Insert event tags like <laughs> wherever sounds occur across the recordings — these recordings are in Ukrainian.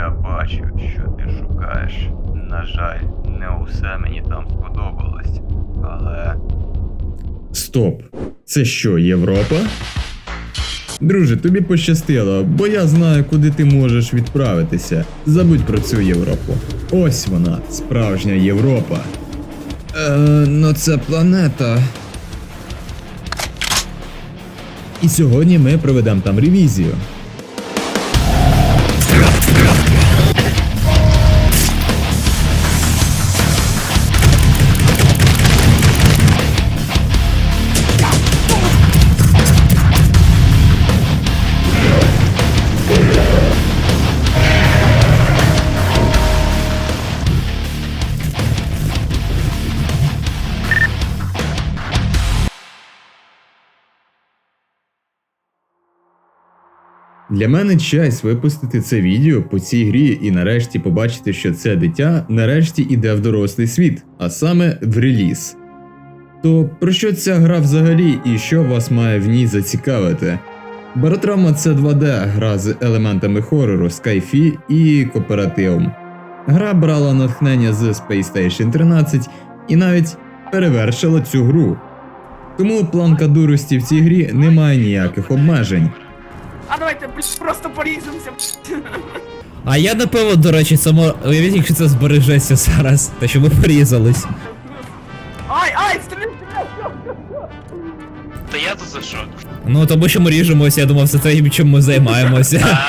Я бачу, що ти шукаєш. На жаль, не усе мені там сподобалось. Але Стоп. Це що, Європа? Друже, тобі пощастило, бо я знаю, куди ти можеш відправитися. Забудь про цю Європу. Ось вона, справжня Європа. Е, ну це планета. І сьогодні ми проведемо там ревізію. Для мене честь випустити це відео по цій грі і нарешті побачити, що це дитя нарешті іде в дорослий світ, а саме в реліз. То про що ця гра взагалі і що вас має в ній зацікавити? Баротрама це 2D гра з елементами хорору, скайфі і кооперативом. Гра брала натхнення з Space Station 13 і навіть перевершила цю гру. Тому планка дурості в цій грі не має ніяких обмежень. А давайте просто поріземося. А я напевно, до речі, само. Уявіть, якщо це збережеться зараз, та що ми порізались. Ай, ай, стріляй! Та я тут за що? Ну тому що ми ріжемося, я думав, це те, чим ми займаємося. <laughs>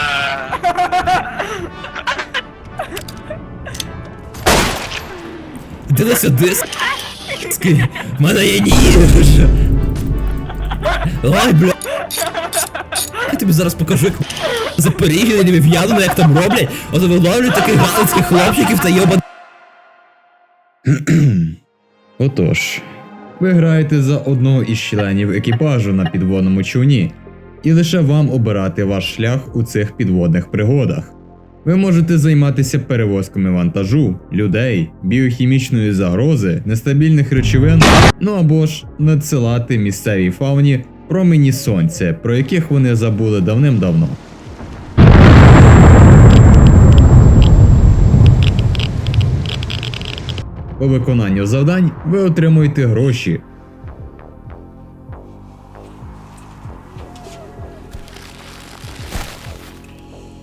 Іди на В мене є ніж. Ой, бля. Я тобі зараз покажу, як Запоріжжя, львів'янину, як там роблять. От виловлюють таких галицьких хлопчиків та йоба. <clears throat> Отож, ви граєте за одного із членів екіпажу на підводному човні, і лише вам обирати ваш шлях у цих підводних пригодах. Ви можете займатися перевозками вантажу, людей, біохімічної загрози, нестабільних речовин, ну або ж надсилати місцевій фауні промені сонця, про яких вони забули давним-давно. По виконанню завдань ви отримуєте гроші.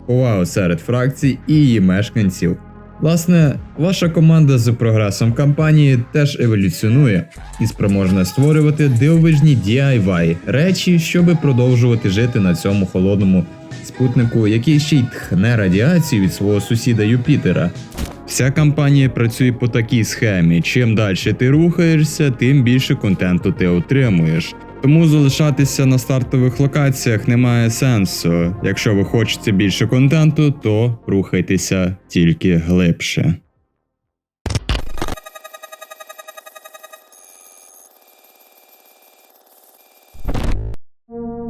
Увагу серед фракцій і її мешканців. Власне, ваша команда з прогресом кампанії теж еволюціонує і спроможна створювати дивовижні DIY речі, щоби продовжувати жити на цьому холодному спутнику, який ще й тхне радіацію від свого сусіда Юпітера. Вся кампанія працює по такій схемі: чим далі ти рухаєшся, тим більше контенту ти отримуєш. Тому залишатися на стартових локаціях немає сенсу. Якщо ви хочете більше контенту, то рухайтеся тільки глибше.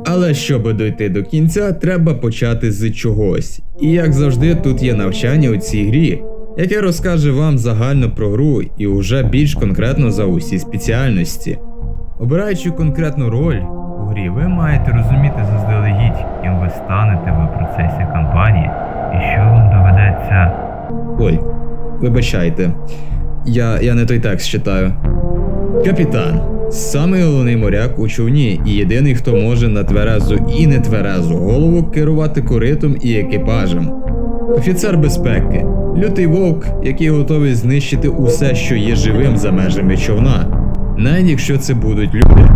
Але щоб дойти до кінця, треба почати з чогось. І як завжди, тут є навчання у цій грі, яке розкаже вам загально про гру і уже більш конкретно за усі спеціальності. Обираючи конкретну роль у грі, ви маєте розуміти заздалегідь, ким ви станете в процесі кампанії, і що вам доведеться. Ой, вибачайте, я, я не той текст читаю. Капітан. Самий головний моряк у човні і єдиний, хто може на тверезу і не тверезу голову керувати коритом і екіпажем. Офіцер безпеки, лютий вовк, який готовий знищити усе, що є живим за межами човна, навіть якщо це будуть люди.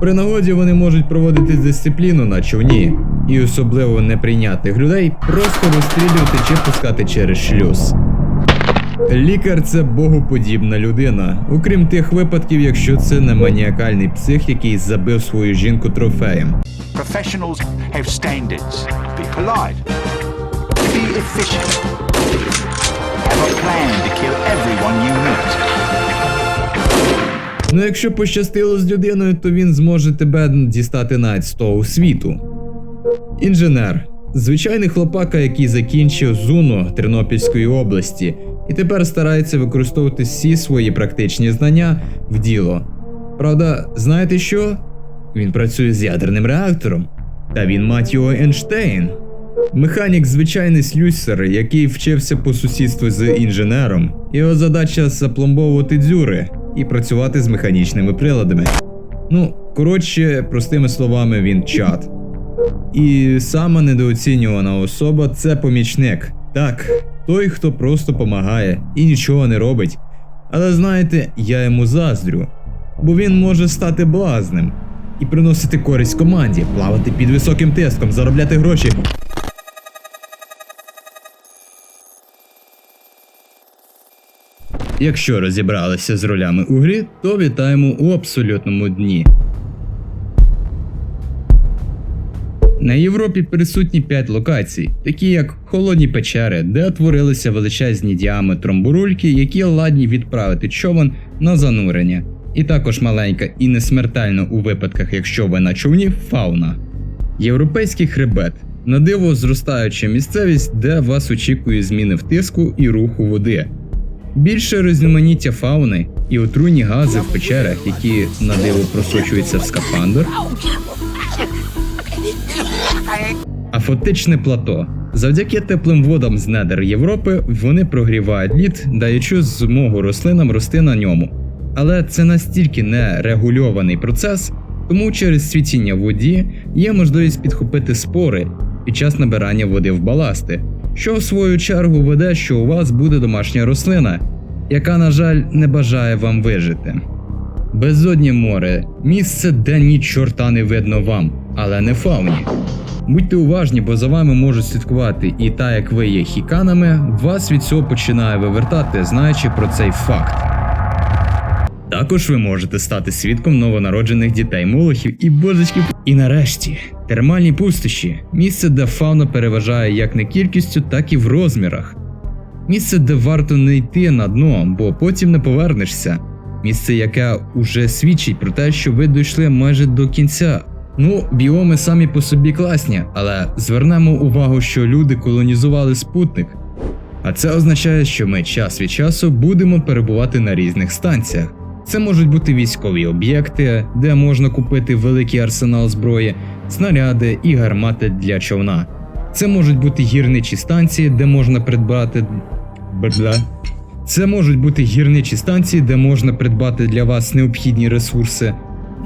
При нагоді вони можуть проводити дисципліну на човні, і особливо неприйнятних людей просто розстрілювати чи пускати через шлюз. Лікар це богоподібна людина, окрім тих випадків, якщо це не маніакальний псих, який забив свою жінку трофеєм. Professionals have. Have a plan to kill everyone you meet. Ну якщо пощастило з людиною, то він зможе тебе дістати навіть з того світу. Інженер. Звичайний хлопака, який закінчив ЗУНО Тернопільської області, і тепер старається використовувати всі свої практичні знання в діло. Правда, знаєте що? Він працює з ядерним реактором. Та він мать його Ейнштейн. Механік звичайний слюсар, який вчився по сусідству з інженером. Його задача запломбовувати дзюри і працювати з механічними приладами. Ну, коротше, простими словами, він чат. І сама недооцінювана особа це помічник. Так, той, хто просто помагає і нічого не робить. Але знаєте, я йому заздрю, бо він може стати блазним і приносити користь команді, плавати під високим тиском, заробляти гроші. Якщо розібралися з ролями у грі, то вітаємо у абсолютному дні. На Європі присутні 5 локацій, такі як холодні печери, де утворилися величезні діаметром бурульки, які ладні відправити човен на занурення, і також маленька і несмертельна у випадках, якщо ви на човні, фауна. Європейський хребет на диво зростаюча місцевість, де вас очікує зміни в тиску і руху води. Більше різноманіття фауни і отруйні гази в печерах, які на диво просочуються в скафандр, Афотичне плато. Завдяки теплим водам з недер Європи вони прогрівають лід, даючи змогу рослинам рости на ньому. Але це настільки нерегульований процес, тому через світіння воді є можливість підхопити спори під час набирання води в баласти, що в свою чергу веде, що у вас буде домашня рослина, яка, на жаль, не бажає вам вижити. Безоднє море місце, де ні чорта не видно вам, але не фауні. Будьте уважні, бо за вами можуть слідкувати, і та як ви є хіканами, вас від цього починає вивертати, знаючи про цей факт. Також ви можете стати свідком новонароджених дітей молохів і божечків. І нарешті, термальні пустощі місце, де фауна переважає як не кількістю, так і в розмірах. Місце, де варто не йти на дно, бо потім не повернешся. Місце, яке уже свідчить про те, що ви дійшли майже до кінця. Ну, біоми самі по собі класні, але звернемо увагу, що люди колонізували спутник. А це означає, що ми час від часу будемо перебувати на різних станціях. Це можуть бути військові об'єкти, де можна купити великий арсенал зброї, снаряди і гармати для човна. Це можуть бути гірничі станції, де можна придбати. Бля. Це можуть бути гірничі станції, де можна придбати для вас необхідні ресурси.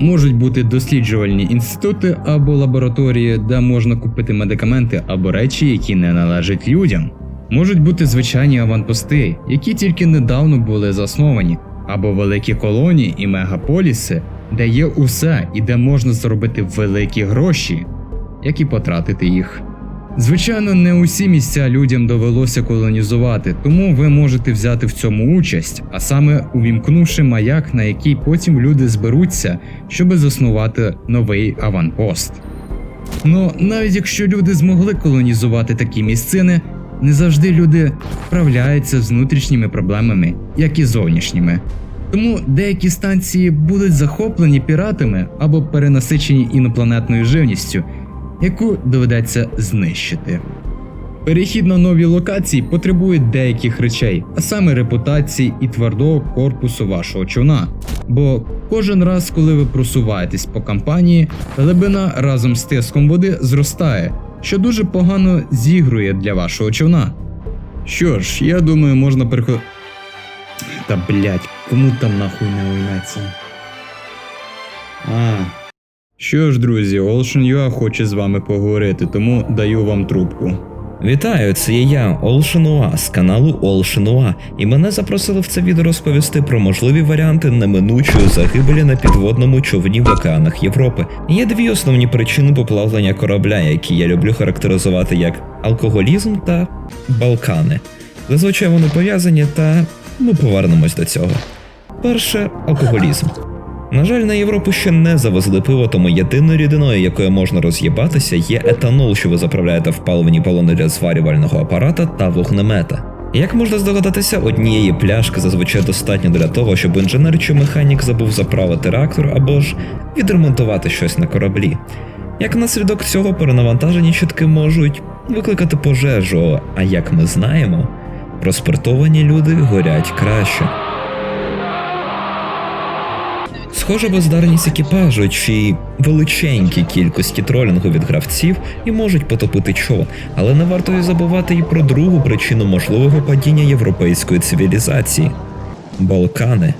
Можуть бути досліджувальні інститути або лабораторії, де можна купити медикаменти або речі, які не належать людям. Можуть бути звичайні аванпости, які тільки недавно були засновані, або великі колонії і мегаполіси, де є усе і де можна заробити великі гроші, як і потратити їх. Звичайно, не усі місця людям довелося колонізувати, тому ви можете взяти в цьому участь, а саме увімкнувши маяк, на який потім люди зберуться, щоби заснувати новий аванпост. Ну, навіть якщо люди змогли колонізувати такі місцини, не завжди люди вправляються з внутрішніми проблемами, як і зовнішніми. Тому деякі станції будуть захоплені піратами або перенасичені інопланетною живністю, яку доведеться знищити. Перехід на нові локації потребує деяких речей, а саме репутації і твердого корпусу вашого човна. Бо кожен раз, коли ви просуваєтесь по кампанії, глибина разом з тиском води зростає, що дуже погано зігрує для вашого човна. Що ж, я думаю, можна переходити. Та блять, кому там нахуй не уйметься? А. Що ж, друзі, Ocean.ua хоче з вами поговорити, тому даю вам трубку. Вітаю, це є я, Олшенуа з каналу Олшенуа, і мене запросили в це відео розповісти про можливі варіанти неминучої загибелі на підводному човні в океанах Європи. Є дві основні причини поплавлення корабля, які я люблю характеризувати як алкоголізм та Балкани. Зазвичай вони пов'язані, та ми повернемось до цього. Перше алкоголізм. На жаль, на Європу ще не завезли пиво, тому єдиною рідиною, якою можна роз'їбатися, є етанол, що ви заправляєте в паливні балони для зварювального апарата та вогнемета. Як можна здогадатися, однієї пляшки зазвичай достатньо для того, щоб інженер чи механік забув заправити реактор або ж відремонтувати щось на кораблі. Як наслідок цього перенавантажені щитки можуть викликати пожежу, а як ми знаємо, проспиртовані люди горять краще. Схоже, бездарність екіпажу чи величенькій кількості тролінгу від гравців і можуть потопити човен, але не варто і забувати і про другу причину можливого падіння європейської цивілізації Балкани.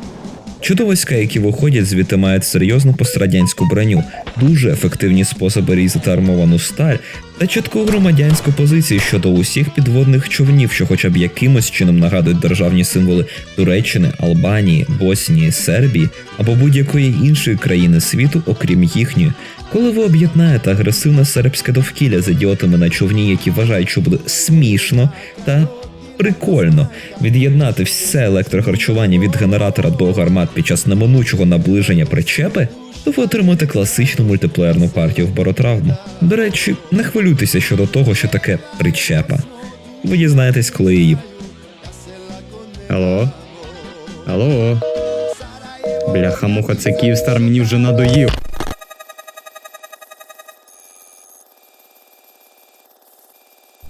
Чудовиська, які виходять звідти мають серйозну пострадянську броню, дуже ефективні способи різати армовану сталь та чітку громадянську позицію щодо усіх підводних човнів, що хоча б якимось чином нагадують державні символи Туреччини, Албанії, Боснії, Сербії або будь-якої іншої країни світу, окрім їхньої. Коли ви об'єднаєте агресивне сербське довкілля з ідіотами на човні, які вважають, що буде смішно та прикольно від'єднати все електрохарчування від генератора до гармат під час неминучого наближення причепи, то ви отримаєте класичну мультиплеєрну партію в баротравму. До речі, не хвилюйтеся щодо того, що таке причепа. Ви дізнаєтесь, коли її Алло? Алло? Бляха-муха, це Київстар мені вже надоїв.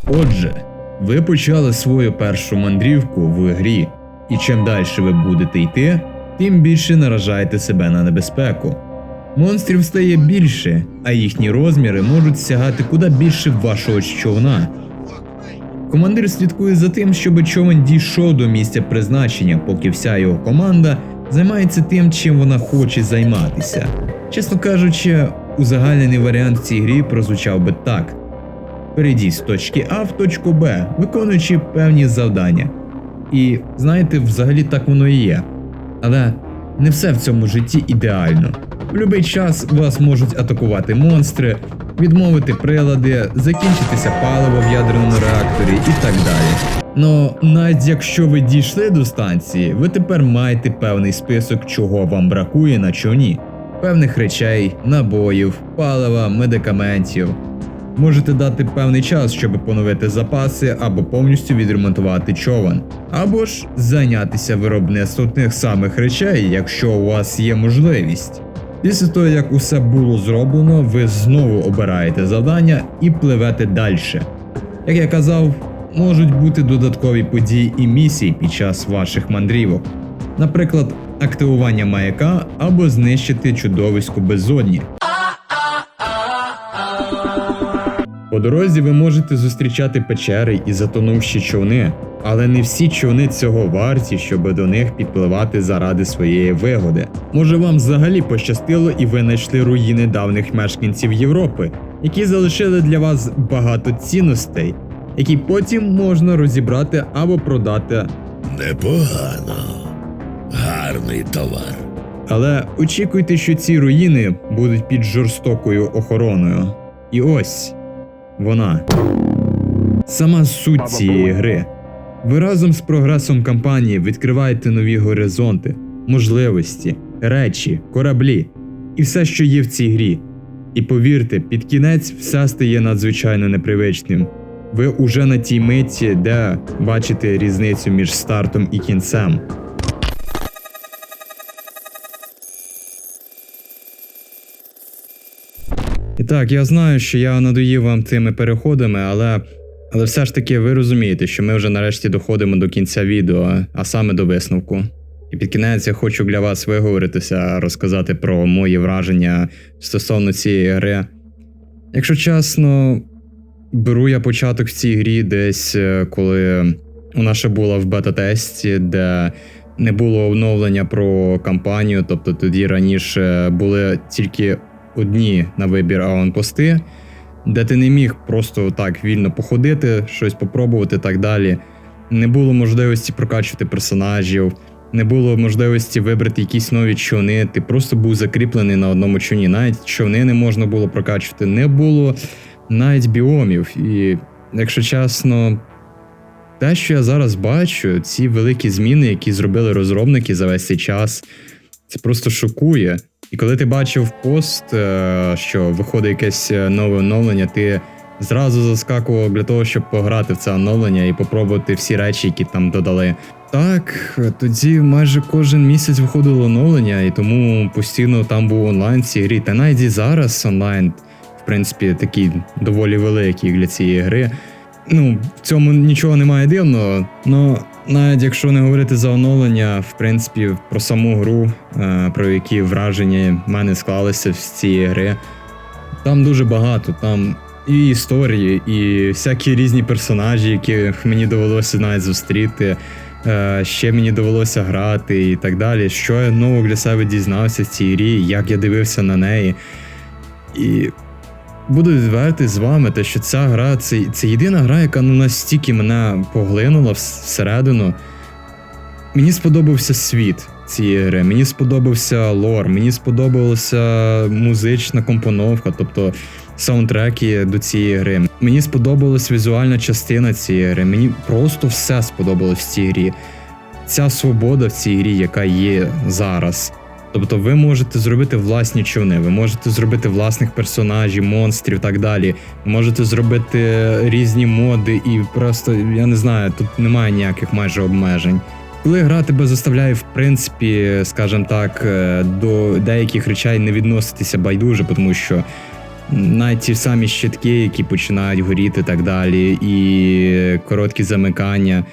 Отже, ви почали свою першу мандрівку в грі, і чим далі ви будете йти, тим більше наражаєте себе на небезпеку. Монстрів стає більше, а їхні розміри можуть сягати куди більше вашого човна. Командир слідкує за тим, щоб човен дійшов до місця призначення, поки вся його команда займається тим, чим вона хоче займатися. Чесно кажучи, узагальнений варіант в цій грі прозвучав би так: перейдіть з точки А в точку Б, виконуючи певні завдання. І знаєте, взагалі так воно і є. Але не все в цьому житті ідеально. В будь-який час вас можуть атакувати монстри, відмовити прилади, закінчитися паливо в ядерному реакторі і так далі. Но навіть якщо ви дійшли до станції, ви тепер маєте певний список, чого вам бракує на човні. Певних речей, набоїв, палива, медикаментів. Можете дати певний час, щоб поновити запаси або повністю відремонтувати човен, або ж зайнятися виробництвом тих самих речей, якщо у вас є можливість. Після того, як усе було зроблено, ви знову обираєте завдання і пливете далі. Як я казав, можуть бути додаткові події і місії під час ваших мандрівок, наприклад, активування маяка або знищити чудовисько безодні. По дорозі ви можете зустрічати печери і затонувші човни, але не всі човни цього варті, щоб до них підпливати заради своєї вигоди. Може вам взагалі пощастило і ви знайшли руїни давних мешканців Європи, які залишили для вас багато цінностей, які потім можна розібрати або продати. Непогано. Гарний товар. Але очікуйте, що ці руїни будуть під жорстокою охороною. І ось вона. Сама суть цієї гри. Ви разом з прогресом кампанії відкриваєте нові горизонти, можливості, речі, кораблі і все, що є в цій грі. І повірте, під кінець все стає надзвичайно непривичним. Ви уже на тій миті, де бачите різницю між стартом і кінцем. Так, я знаю, що я надоїв вам тими переходами, але, але все ж таки ви розумієте, що ми вже нарешті доходимо до кінця відео, а саме до висновку. І під кінець я хочу для вас виговоритися, розказати про мої враження стосовно цієї гри. Якщо чесно, беру я початок в цій грі десь, е, коли вона ще була в бета-тесті, де не було оновлення про кампанію, тобто тоді раніше були тільки одні на вибір аванпости, де ти не міг просто так вільно походити, щось попробувати так далі. Не було можливості прокачувати персонажів, не було можливості вибрати якісь нові човни. Ти просто був закріплений на одному човні. Навіть човни не можна було прокачувати, не було навіть біомів. І, якщо чесно, те, що я зараз бачу, ці великі зміни, які зробили розробники за весь цей час, це просто шокує. І коли ти бачив пост, е, що виходить якесь е, нове оновлення, ти зразу заскакував для того, щоб пограти в це оновлення і попробувати всі речі, які там додали. Так, тоді майже кожен місяць виходило оновлення, і тому постійно там був онлайн в цій грі. Та навіть і зараз онлайн, в принципі, такий доволі великий для цієї гри. Ну, в цьому нічого немає дивного, але Навіть якщо не говорити за оновлення, в принципі, про саму гру, е, про які враження в мене склалися з цієї гри, там дуже багато. Там і історії, і всякі різні персонажі, яких мені довелося навіть зустріти. е, Ще мені довелося грати і так далі. Що я нового для себе дізнався в цій грі, як я дивився на неї. І буду відвертий з вами, те, що ця гра це, це єдина гра, яка ну настільки мене поглинула всередину. Мені сподобався світ цієї гри, мені сподобався лор, мені сподобалася музична компоновка, тобто саундтреки до цієї гри. Мені сподобалась візуальна частина цієї гри. Мені просто все сподобалось в цій грі. Ця свобода в цій грі, яка є зараз. Тобто ви можете зробити власні човни, ви можете зробити власних персонажів, монстрів і так далі. Можете зробити різні моди, і просто я не знаю, тут немає ніяких майже обмежень. Коли гра тебе заставляє, в принципі, скажімо так, е, до деяких речей не відноситися байдуже, тому що навіть ті самі щитки, які починають горіти так далі, і короткі замикання.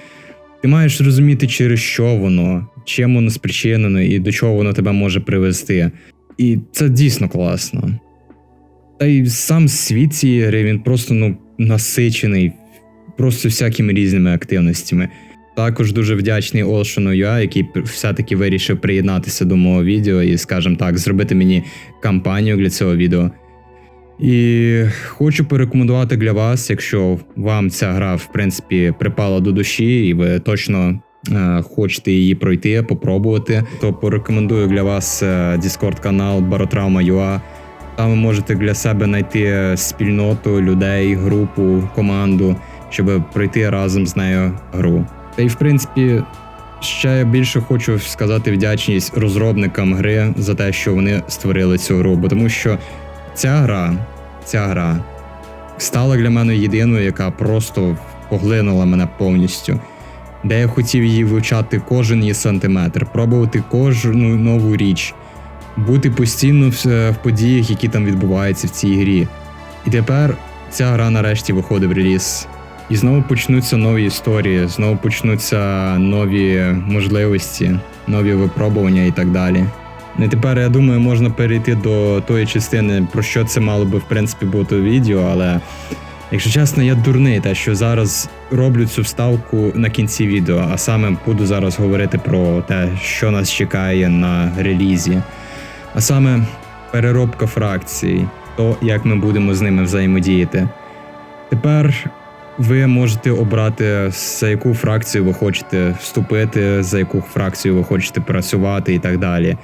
Ти маєш розуміти, через що воно, чим воно спричинено і до чого воно тебе може привести. І це дійсно класно. Та й сам світ цієї гри він просто ну, насичений просто всякими різними активностями. Також дуже вдячний Олшану UA, який все-таки вирішив приєднатися до мого відео і, скажімо так, зробити мені кампанію для цього відео. І хочу порекомендувати для вас, якщо вам ця гра в принципі припала до душі, і ви точно хочете її пройти, попробувати, то порекомендую для вас е, Discord канал Barotrauma.ua. Там ви можете для себе знайти спільноту людей, групу, команду, щоб пройти разом з нею гру. Та й в принципі. Ще я більше хочу сказати вдячність розробникам гри за те, що вони створили цю гру, бо тому що ця гра, ця гра стала для мене єдиною, яка просто поглинула мене повністю. Де я хотів її вивчати кожен її сантиметр, пробувати кожну нову річ, бути постійно в, в подіях, які там відбуваються в цій грі. І тепер ця гра нарешті виходить в реліз. І знову почнуться нові історії, знову почнуться нові можливості, нові випробування і так далі. І тепер я думаю, можна перейти до тої частини, про що це мало би в принципі бути відео, але якщо чесно, я дурний, те, що зараз роблю цю вставку на кінці відео, а саме буду зараз говорити про те, що нас чекає на релізі, а саме переробка фракцій, то як ми будемо з ними взаємодіяти. Тепер ви можете обрати, за яку фракцію ви хочете вступити, за яку фракцію ви хочете працювати і так далі.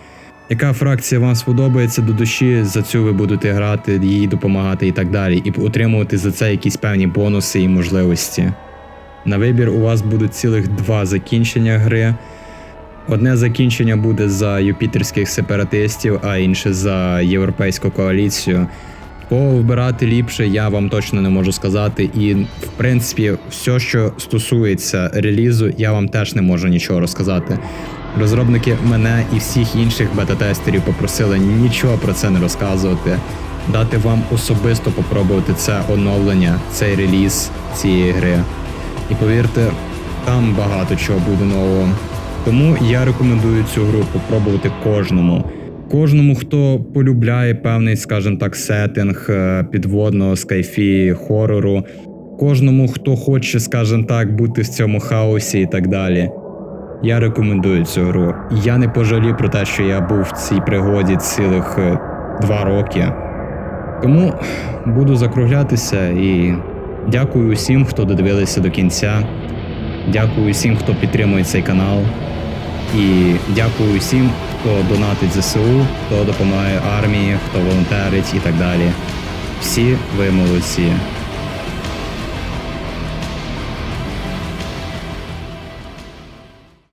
Яка фракція вам сподобається до душі, за цю ви будете грати, їй допомагати і так далі, і отримувати за це якісь певні бонуси і можливості. На вибір у вас будуть цілих два закінчення гри. Одне закінчення буде за юпітерських сепаратистів, а інше за європейську коаліцію. Кого вибирати ліпше, я вам точно не можу сказати. І в принципі, все, що стосується релізу, я вам теж не можу нічого розказати. Розробники мене і всіх інших бета-тестерів попросили нічого про це не розказувати, дати вам особисто попробувати це оновлення, цей реліз цієї гри. І повірте, там багато чого буде нового. Тому я рекомендую цю гру попробувати кожному. Кожному, хто полюбляє певний, скажімо так, сеттинг е, підводного скайфі, хорору, кожному, хто хоче, скажімо так, бути в цьому хаосі і так далі. Я рекомендую цю гру. Я не пожалів про те, що я був в цій пригоді цілих е, два роки. Тому буду закруглятися і дякую усім, хто додивилися до кінця. Дякую всім, хто підтримує цей канал. І дякую всім, хто донатить ЗСУ, хто допомагає армії, хто волонтерить і так далі. Всі ви молодці.